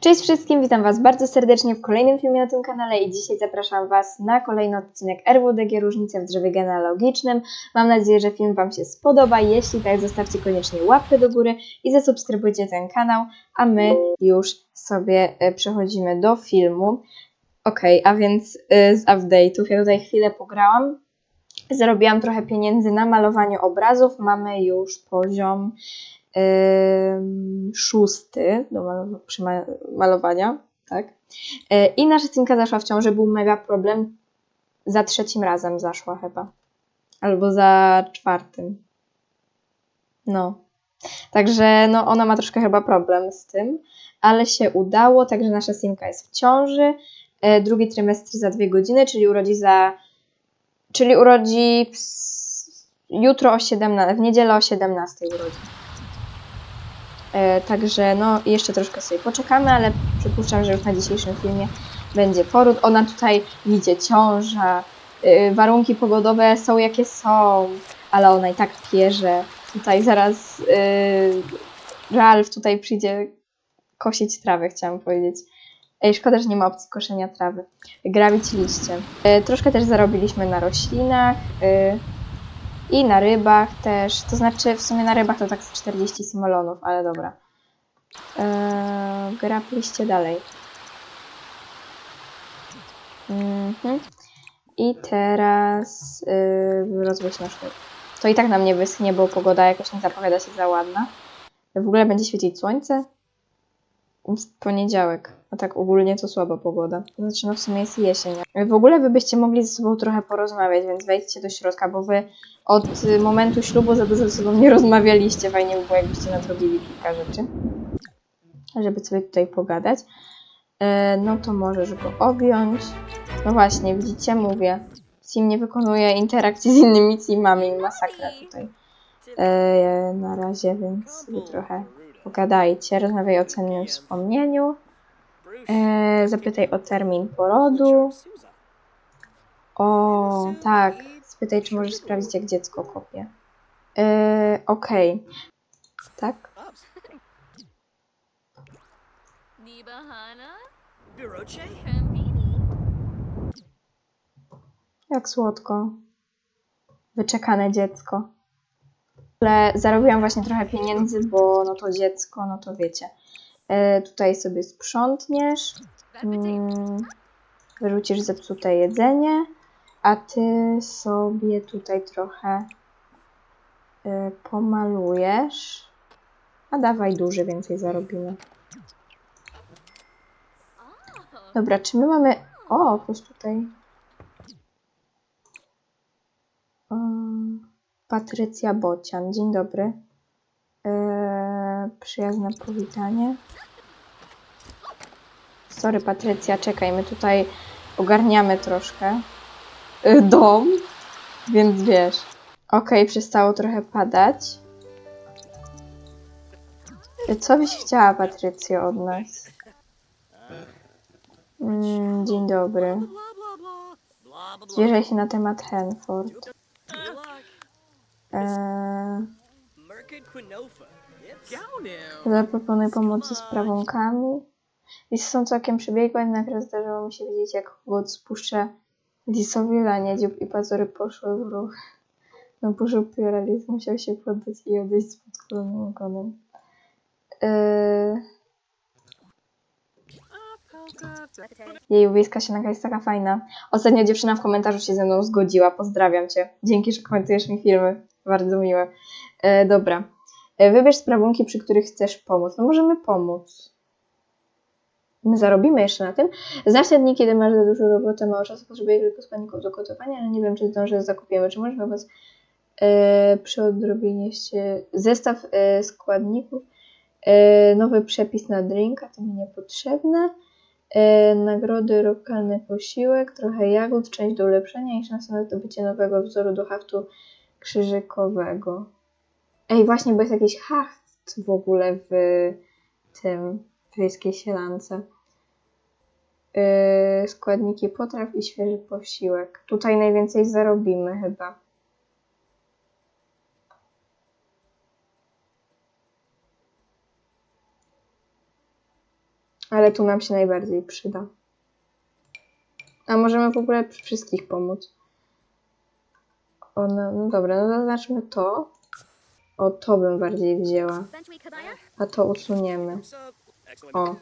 Cześć wszystkim, witam Was bardzo serdecznie w kolejnym filmie na tym kanale i dzisiaj zapraszam Was na kolejny odcinek RWDG Różnice w drzewie genealogicznym. Mam nadzieję, że film Wam się spodoba. Jeśli tak, zostawcie koniecznie łapkę do góry i zasubskrybujcie ten kanał, a my już sobie e, przechodzimy do filmu. Ok, a więc e, z update'ów. Ja tutaj chwilę pograłam. Zarobiłam trochę pieniędzy na malowaniu obrazów. Mamy już poziom szósty do malowania, tak? E, I nasza Cinka zaszła w ciąży, był mega problem. Za trzecim razem zaszła chyba. Albo za czwartym. No. Także no, ona ma troszkę chyba problem z tym, ale się udało, także nasza Simka jest w ciąży. E, drugi trymestr za dwie godziny, czyli urodzi za. Czyli urodzi jutro o 17, w niedzielę o 17 urodzi. E, Także no jeszcze troszkę sobie poczekamy, ale przypuszczam, że już na dzisiejszym filmie będzie poród. Ona tutaj idzie ciąża, y, warunki pogodowe są jakie są, ale ona i tak pierze. Tutaj zaraz y, Ralf tutaj przyjdzie kosić trawę, chciałam powiedzieć. Ej, szkoda, że nie ma opcji koszenia trawy. Grabić liście. Y, Troszkę też zarobiliśmy na roślinach. y, i na rybach też. To znaczy, w sumie na rybach to tak z 40 simolonów, ale dobra. Eee, dalej. Mhm. I teraz yy, rozwój sznur. To i tak nam nie wyschnie, bo pogoda jakoś nie zapowiada się za ładna. W ogóle będzie świecić słońce w poniedziałek. A tak ogólnie to słaba pogoda. Znaczy, no w sumie jest jesień. W ogóle wy byście mogli ze sobą trochę porozmawiać, więc wejdźcie do środka, bo wy od y, momentu ślubu za dużo ze sobą nie rozmawialiście. Fajnie by było, jakbyście nadrobili kilka rzeczy, żeby sobie tutaj pogadać. E, no to możesz go objąć. No właśnie, widzicie, mówię. Sim nie wykonuje interakcji z innymi Simami. Masakra tutaj. E, na razie, więc trochę pogadajcie. Rozmawiaj o cennym wspomnieniu. E, zapytaj o termin porodu. O, tak. Spytaj, czy możesz sprawdzić, jak dziecko kopie. Yy, Okej. Tak? Jak słodko. Wyczekane dziecko. Ale zarobiłam właśnie trochę pieniędzy, bo no to dziecko, no to wiecie. Yy, tutaj sobie sprzątniesz. Mm, wyrzucisz zepsute jedzenie, a ty sobie tutaj trochę y, pomalujesz. A dawaj duży, więcej zarobimy. Dobra, czy my mamy. O, plus tutaj. Um, Patrycja Bocian, dzień dobry. Eee, przyjazne powitanie. Sorry, Patrycja, czekaj, my tutaj ogarniamy troszkę y, dom, więc wiesz. Okej, przestało trochę padać. Y, Co byś chciała, Patrycjo, od nas? Mm, dzień dobry. Zwierzaj się na temat Henford. Good luck. Eee, Merkid Quinofa. Yep. zaproponuj pomocy z prawunkami. Listy są całkiem przebiegłe, jednak zdarzyło mi się widzieć, jak kogut spuszcza lisowi lanie, dziób i pazury poszły w ruch. No burzył pióra, lis musiał się poddać i odejść z podkulonym ogonem. Yy... Jej wiejska sianka jest taka fajna. Ostatnio dziewczyna w komentarzu się ze mną zgodziła. Pozdrawiam cię. Dzięki, że komentujesz mi filmy. Bardzo miłe. E, dobra. E, wybierz sprawunki, przy których chcesz pomóc. No możemy pomóc. My zarobimy jeszcze na tym. Znasz te dni, kiedy masz za dużo roboty, mało czasu, potrzebuję tylko składników do gotowania, ale nie wiem, czy zdążę z zakupiem. Czy możesz wobec e, przy odrobinie się zestaw e, składników, e, nowy przepis na drinka, to mi niepotrzebne. E, nagrody, lokalny posiłek, trochę jagód, część do ulepszenia i szansa na zdobycie nowego wzoru do haftu krzyżykowego. Ej, właśnie, bo jest jakiś haft w ogóle w tym wiejskiej sielance. Yy, składniki potraw i świeży posiłek. Tutaj najwięcej zarobimy chyba. Ale tu nam się najbardziej przyda. A możemy w ogóle wszystkich pomóc. O, no, dobra, no zaznaczmy to. O, to bym bardziej wzięła. A to usuniemy. O,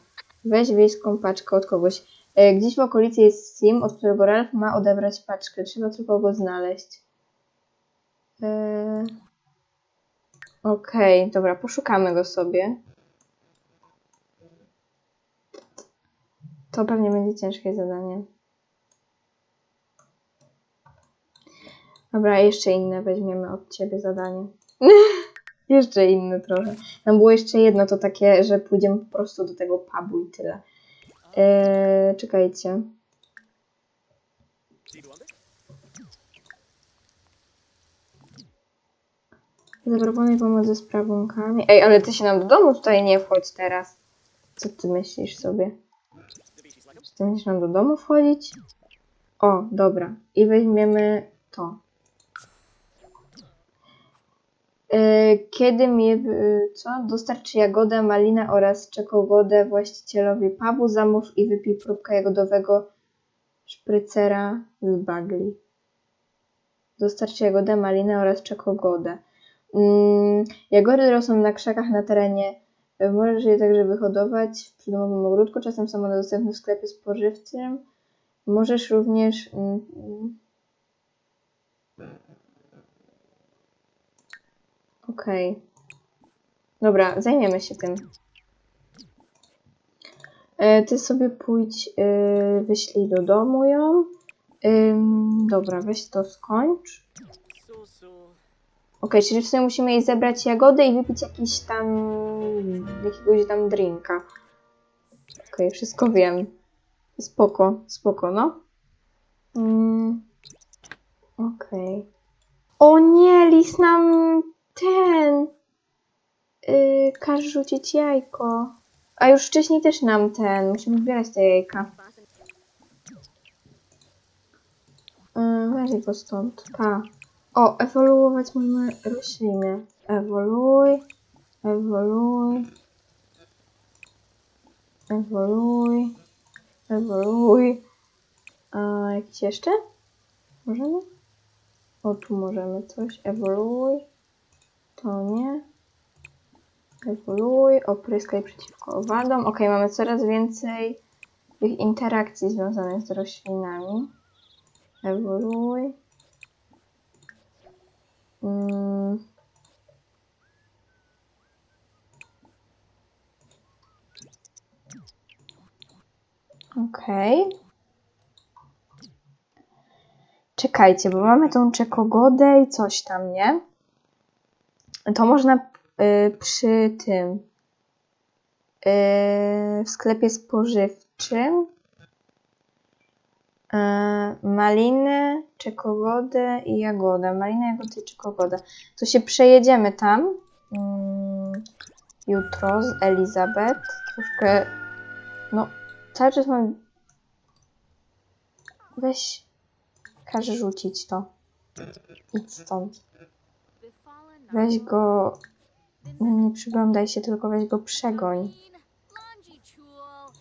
weź wiejską paczkę od kogoś. E, Gdzieś w okolicy jest Sim, od którego Ralph ma odebrać paczkę. Trzeba tylko go znaleźć. E... Okej, dobra, poszukamy go sobie. To pewnie będzie ciężkie zadanie. Dobra, jeszcze inne weźmiemy od ciebie zadanie. jeszcze inne trochę. Tam było jeszcze jedno, to takie, że pójdziemy po prostu do tego pubu i tyle. Eee, czekajcie. Stevie Wonder? Zaproponuj pomoc ze sprawunkami. Ej, ale ty się nam do domu tutaj nie wchodź teraz. Co ty myślisz sobie? Czy ty będziesz nam do domu wchodzić? O, dobra. I weźmiemy to. Kiedy mi, e, co? Dostarczy jagodę, malinę oraz czekogodę właścicielowi pubu, zamów i wypij próbkę jagodowego szprycera z bagli. Dostarczy jagodę, malinę oraz czekogodę. Mm, jagody rosną na krzakach na terenie. E, Możesz je także wyhodować w przydomowym ogródku, czasem są one dostępne w sklepie spożywczym. Możesz również. mm, mm. Okej. Dobra, zajmiemy się tym. E, Ty sobie pójdź, e, wyślij do domu ją. Dobra, weź to skończ. So. Okej, czyli w sumie musimy jej zebrać jagody i wypić jakiś tam, jakiegoś tam drinka. Okej, wszystko wiem. Spoko, spoko, no. Mm, Okej. O nie, lis nam ten. Yy, rzucić jajko. A już wcześniej też nam ten. Musimy zbierać te jajka. Yy, weź go stąd. Pa. O, ewoluować możemy rośliny. Ewoluuj, ewoluuj, ewoluuj, ewoluuj. A jakieś jeszcze? Możemy? O, tu możemy coś. Ewoluuj. To nie. Ewoluuj, opryskaj przeciwko owadom. Ok, mamy coraz więcej tych interakcji związanych z roślinami. Ewoluuj. Mm. Okej. Czekajcie, bo mamy tą czekogodę i coś tam, nie? To można y, przy tym y, w sklepie spożywczym y, maliny, czekogodę i jagodę. Malina, jagodę i czekogodę. To się przejedziemy tam mm, jutro z Elizabeth. Troszkę, no, cały czas mam... Weź, każe rzucić to. Idź stąd. Weź go, no nie przyglądaj się, tylko weź go przegoń.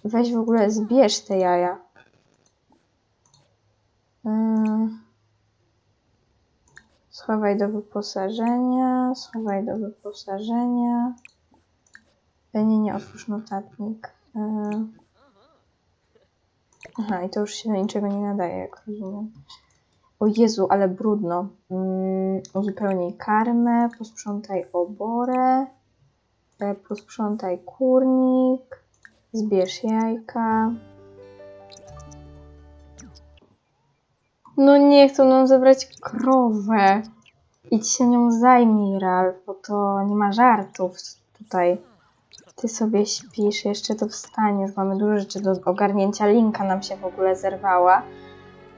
Weź w ogóle, zbierz te jaja. Ym. Schowaj do wyposażenia, schowaj do wyposażenia. E, Nie, nie, otwórz notatnik. Ym. Aha, i to już się do niczego nie nadaje, jak rozumiem. O Jezu, ale brudno. Mm, uzupełnij karmę, posprzątaj oborę, e, posprzątaj kurnik, zbierz jajka. No nie chcą nam zabrać krowę. Idź się nią zajmij, Ralf, bo to nie ma żartów tutaj. Ty sobie śpisz, jeszcze to wstaniesz. Mamy dużo rzeczy do ogarnięcia. Linka nam się w ogóle zerwała.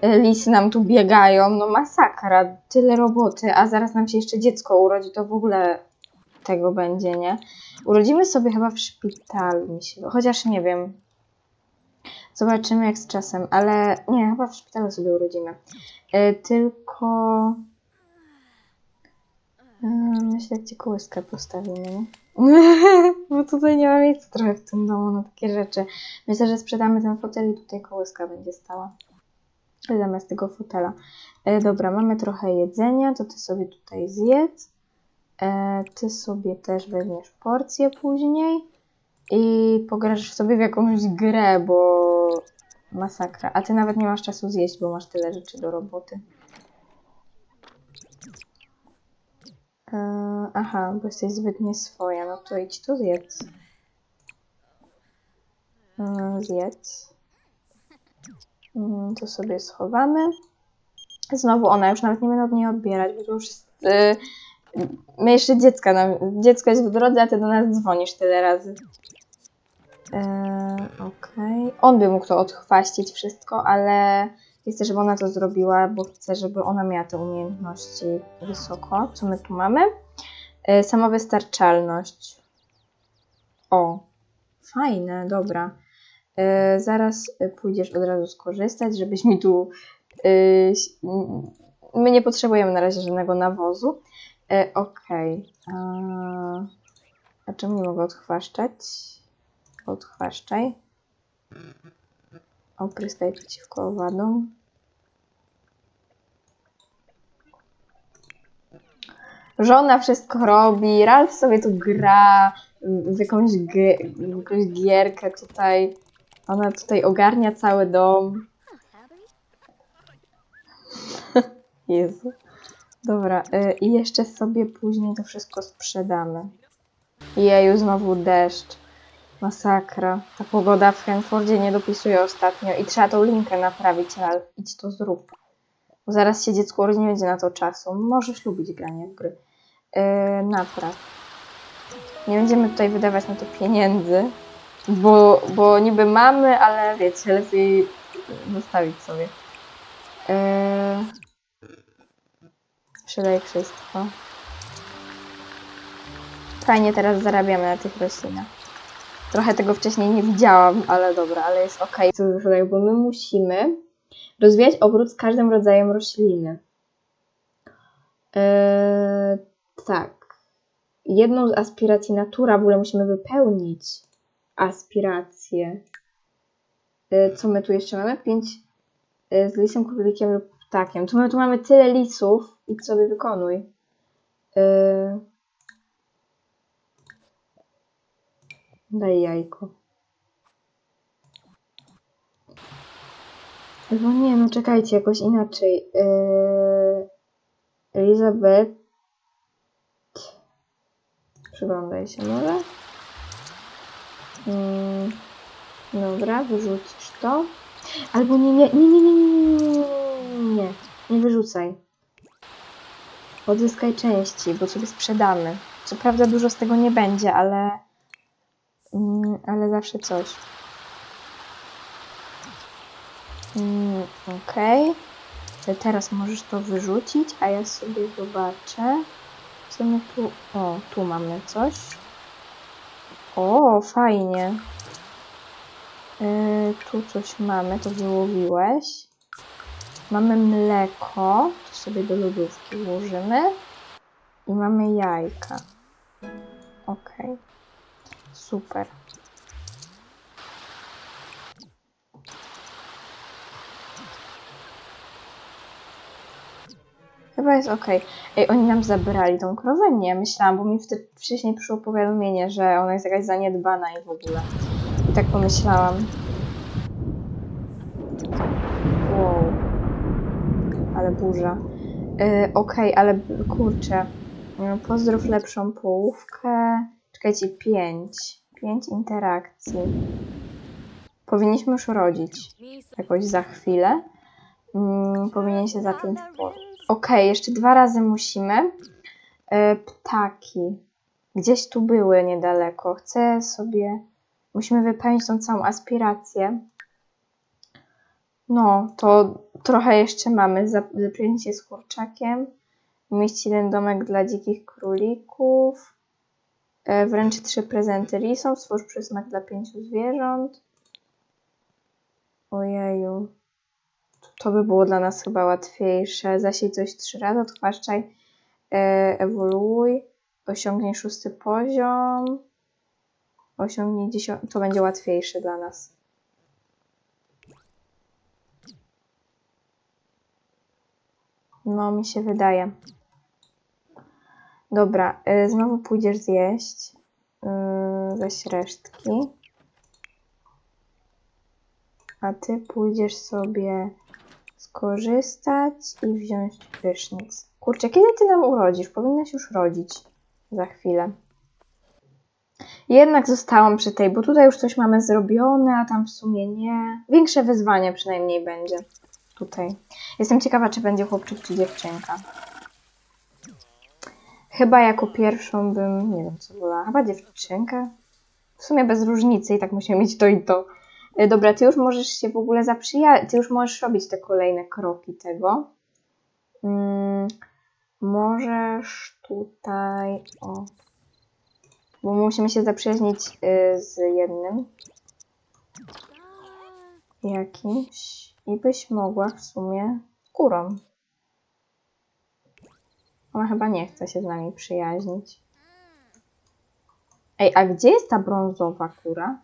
Lisy nam tu biegają. No masakra, tyle roboty, a zaraz nam się jeszcze dziecko urodzi, to w ogóle tego będzie, nie? Urodzimy sobie chyba w szpitalu, mi się, chociaż nie wiem. Zobaczymy jak z czasem, ale nie, chyba w szpitalu sobie urodzimy. Y, tylko... y, Myślę, gdzie kołyskę postawimy, nie? Bo tutaj nie ma miejsca trochę w tym domu na takie rzeczy. Myślę, że sprzedamy ten fotel i tutaj kołyska będzie stała. Zamiast tego fotela. E, dobra, mamy trochę jedzenia, to ty sobie tutaj zjedz. E, ty sobie też weźmiesz porcję później. I pograsz sobie w jakąś grę, bo masakra. A ty nawet nie masz czasu zjeść, bo masz tyle rzeczy do roboty. E, aha, bo jesteś zbyt nieswoja, no to idź to zjedz. E, zjedz. Mm, To sobie schowamy. Znowu ona, już nawet nie będę od niej odbierać, bo to już jest... E, my jeszcze dziecka, dziecko jest w drodze, a ty do nas dzwonisz tyle razy. E, Okej. On by mógł to odchwaścić wszystko, ale chcę, żeby ona to zrobiła, bo chcę, żeby ona miała te umiejętności wysoko. Co my tu mamy? E, Samowystarczalność. O, fajne, dobra. E, zaraz e, pójdziesz od razu skorzystać, żebyś mi tu. e, my nie potrzebujemy na razie żadnego nawozu. Okej. A, a czemu nie mogę odchwaszczać? Odchwaszczaj. Opryskaj przeciwko owadom. Żona wszystko robi, Ralf sobie tu gra w jakąś, w jakąś gierkę tutaj. Ona tutaj ogarnia cały dom. Jezu. Dobra, y, i jeszcze sobie później to wszystko sprzedamy. Jeju, znowu deszcz. Masakra. Ta pogoda w Henfordzie nie dopisuje ostatnio i trzeba tą linkę naprawić, Ralf. Idź to zrób. Bo zaraz się dziecko urodzi, nie będzie na to czasu. Możesz lubić granie w gry. Yy, napraw. Nie będziemy tutaj wydawać na to pieniędzy, bo, bo niby mamy, ale wiecie, lepiej zostawić sobie. Yy, sprzedaj wszystko. Fajnie teraz zarabiamy na tych roślinach. Trochę tego wcześniej nie widziałam, ale dobra, ale jest ok. Co zadają, bo my musimy rozwijać obrót z każdym rodzajem rośliny. Eee, tak. Jedną z aspiracji natura w ogóle musimy wypełnić. Aspiracje. Eee, co my tu jeszcze mamy? Pięć e, z lisem, królikiem lub ptakiem. Tu my tu mamy tyle lisów. Idź sobie wykonuj. Eee, Daj jajko. Albo nie, no czekajcie, jakoś inaczej. Elizabeth. Przyglądaj się może. Mm, dobra, wyrzucisz to. Albo nie, nie, nie, nie, nie, nie, nie, nie, nie, wyrzucaj. Odzyskaj części, bo sobie sprzedamy. Co prawda dużo z tego nie będzie, ale Mm, ale zawsze coś. Mm, Okej. To Teraz możesz to wyrzucić, a ja sobie zobaczę. Co my tu. O, tu mamy coś. O, fajnie. Yy, tu coś mamy, to wyłowiłeś. Mamy mleko, to sobie do lodówki włożymy. I mamy jajka. Okej. Super. Chyba jest ok. Ej, oni nam zabrali tą krowę? Nie, myślałam, bo mi wtedy wcześniej przyszło powiadomienie, że ona jest jakaś zaniedbana i w ogóle. I tak pomyślałam. Wow. Ale burza. Yy, Okej, ale kurczę. Yy, Pozdrów lepszą połówkę. Czekajcie, pięć. Pięć interakcji. Powinniśmy już rodzić jakoś za chwilę. Mm, powinien się zacząć po... Okej, jeszcze dwa razy musimy. E, ptaki. Gdzieś tu były niedaleko. Chcę sobie... Musimy wypełnić tą całą aspirację. No, to trochę jeszcze mamy. Zap- Zapięcie z kurczakiem. Umieścić jeden domek dla dzikich królików. E, Wręcz trzy prezenty lisom. Stwórz przysmak dla pięciu zwierząt. Ojeju. To by było dla nas chyba łatwiejsze. Zasiej coś trzy razy, odchwaszczaj, e, ewoluuj. osiągnie szósty poziom. Osiągnie dziesiąty. To będzie łatwiejsze dla nas. No, mi się wydaje. Dobra, y, znowu pójdziesz zjeść. Y, weź resztki. A ty pójdziesz sobie skorzystać i wziąć prysznic. Kurczę, kiedy ty nam urodzisz? Powinnaś już rodzić za chwilę. Jednak zostałam przy tej, bo tutaj już coś mamy zrobione, a tam w sumie nie. Większe wyzwanie przynajmniej będzie tutaj. Jestem ciekawa, czy będzie chłopczyk czy dziewczynka. Chyba jako pierwszą bym, nie wiem co wolała, chyba dziewczynkę. W sumie bez różnicy i tak musimy mieć to i to. E, Dobra, ty już możesz się w ogóle zaprzyjaźnić, ty już możesz robić te kolejne kroki tego. Mm, możesz tutaj, o, bo musimy się zaprzyjaźnić y, z jednym jakimś i byś mogła w sumie kurą. Ona chyba nie chce się z nami przyjaźnić. Ej, a gdzie jest ta brązowa kura?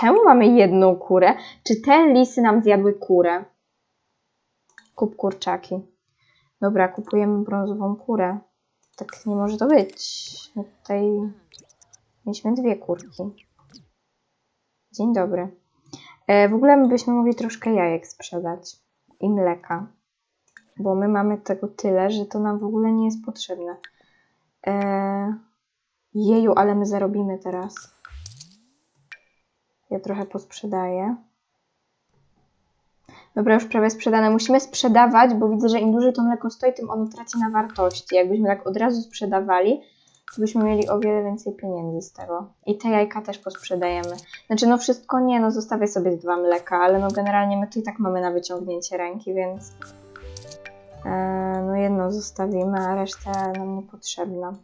Czemu mamy jedną kurę? Czy te lisy nam zjadły kurę? Kup kurczaki. Dobra, kupujemy brązową kurę. Tak nie może to być. No Tutaj mieliśmy dwie kurki. Dzień dobry. E, w ogóle my byśmy mogli troszkę jajek sprzedać i mleka. Bo my mamy tego tyle, że to nam w ogóle nie jest potrzebne. E, jeju, ale my zarobimy teraz. Ja trochę posprzedaję. Dobra, już prawie sprzedane. Musimy sprzedawać, bo widzę, że im dłużej to mleko stoi, tym ono traci na wartości. Jakbyśmy tak od razu sprzedawali, to byśmy mieli o wiele więcej pieniędzy z tego. I te jajka też posprzedajemy. Znaczy, no wszystko nie, no zostawię sobie dwa mleka, ale no generalnie my tu i tak mamy na wyciągnięcie ręki, więc e, no jedno zostawimy, a reszta nam niepotrzebna.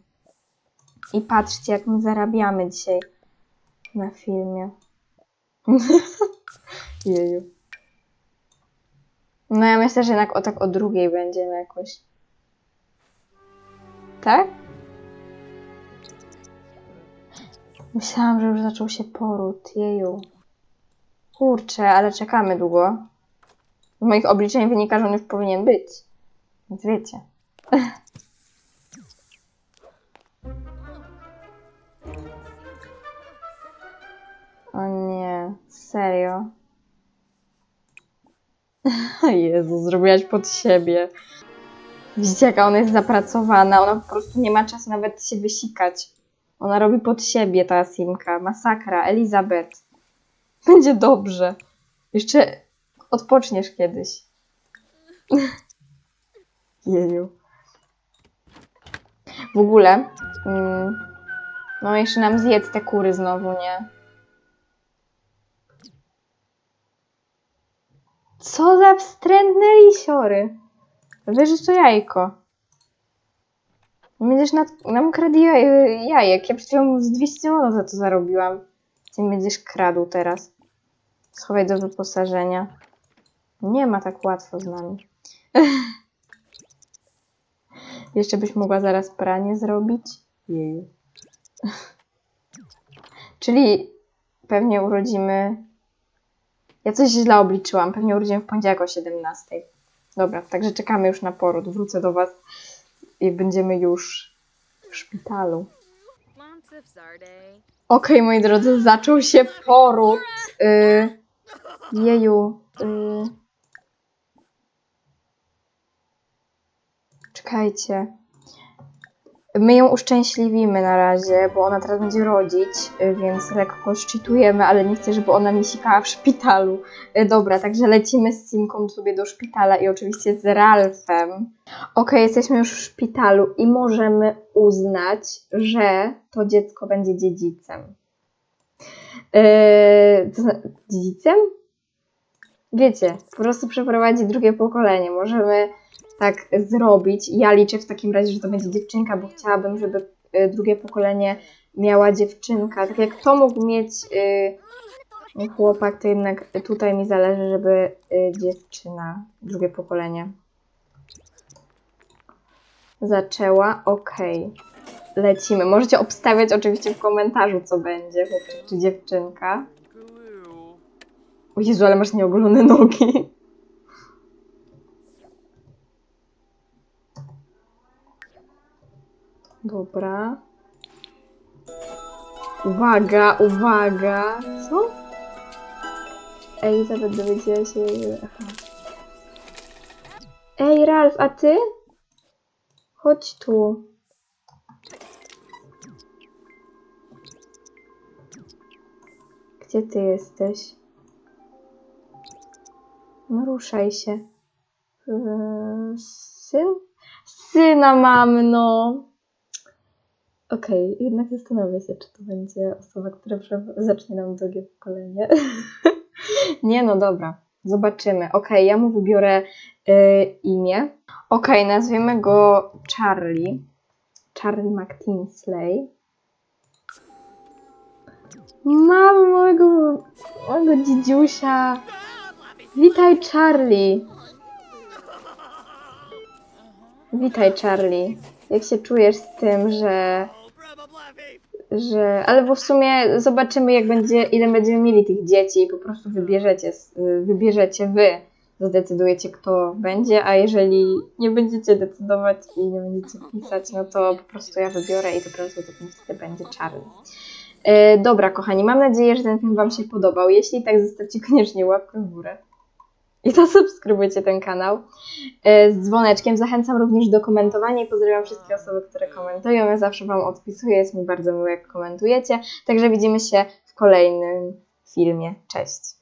I patrzcie, jak my zarabiamy dzisiaj na filmie. Jeju. No ja myślę, że jednak o tak o drugiej będziemy jakoś. Tak? Myślałam, że już zaczął się poród. Jeju. Kurczę, ale czekamy długo. Z moich obliczeń wynika, że on już powinien być. Więc wiecie. serio. Jezu, zrobiłaś pod siebie. Widzicie, jaka ona jest zapracowana. Ona po prostu nie ma czasu nawet się wysikać. Ona robi pod siebie ta Simka. Masakra. Elizabeth. Będzie dobrze. Jeszcze odpoczniesz kiedyś. Jeju. W ogóle. Mm, no jeszcze nam zjedz te kury znowu, nie? Co za wstrętne lisiory. Że to jajko. Będziesz nad, nam kradł jaj, jajek. Ja przed chwilą z 200 euro za to zarobiłam. Ty będziesz kradł teraz. Schowaj do wyposażenia. Nie ma tak łatwo z nami. Jeszcze byś mogła zaraz pranie zrobić. Jeju. Czyli pewnie urodzimy. Ja coś źle obliczyłam. Pewnie urodzimy w poniedziałek o 17. Dobra, także czekamy już na poród. Wrócę do Was i będziemy już w szpitalu. Okej, moi drodzy, zaczął się poród. Y, jeju. Y, czekajcie. My ją uszczęśliwimy na razie, bo ona teraz będzie rodzić, y, więc lekko szczytujemy, ale nie chcę, żeby ona mi sikała w szpitalu. Y, Dobra, także lecimy z Simką sobie do szpitala i oczywiście z Ralfem. Okej, jesteśmy już w szpitalu i możemy uznać, że to dziecko będzie dziedzicem. Yy, to dziedzicem? Wiecie, po prostu przeprowadzi drugie pokolenie. Możemy tak zrobić. Ja liczę w takim razie, że to będzie dziewczynka, bo chciałabym, żeby y, drugie pokolenie miała dziewczynka. Tak jak to mógł mieć y, chłopak, to jednak tutaj mi zależy, żeby y, dziewczyna, drugie pokolenie. zaczęła. Okej. Lecimy. Możecie obstawiać oczywiście w komentarzu, co będzie, chłopczyk czy dziewczynka. O Jezu, ale masz nieogolone nogi. Dobra. Uwaga, uwaga. Co? Elizabeth dowiedziała się... Aha. Ej, Ralf, a ty? Chodź tu. Gdzie ty jesteś? No ruszaj się. Eee, Syn? Syna mam, no. Okej, jednak zastanowię się, czy to będzie osoba, która zacznie nam drugie pokolenie. Nie, no dobra. Zobaczymy. Okej, ja mu wybiorę y, imię. Okej, nazwiemy go Charlie. Charlie McTinsley. Mam mojego, mojego dzidziusia. Witaj, Charlie. Witaj, Charlie. Jak się czujesz z tym, że. Że. Ale bo w sumie zobaczymy, jak będzie, ile będziemy mieli tych dzieci i po prostu wybierzecie, s- wybierzecie wy. Zdecydujecie, kto będzie, a jeżeli nie będziecie decydować i nie będziecie pisać, no to po prostu ja wybiorę i to prawdopodobnie będzie Charlie. E, dobra, kochani, mam nadzieję, że ten film Wam się podobał. Jeśli tak, zostawcie koniecznie łapkę w górę. I zasubskrybujcie ten kanał e, z dzwoneczkiem. Zachęcam również do komentowania i pozdrawiam wszystkie osoby, które komentują. Ja zawsze Wam odpisuję, jest mi bardzo miło, jak komentujecie. Także widzimy się w kolejnym filmie. Cześć!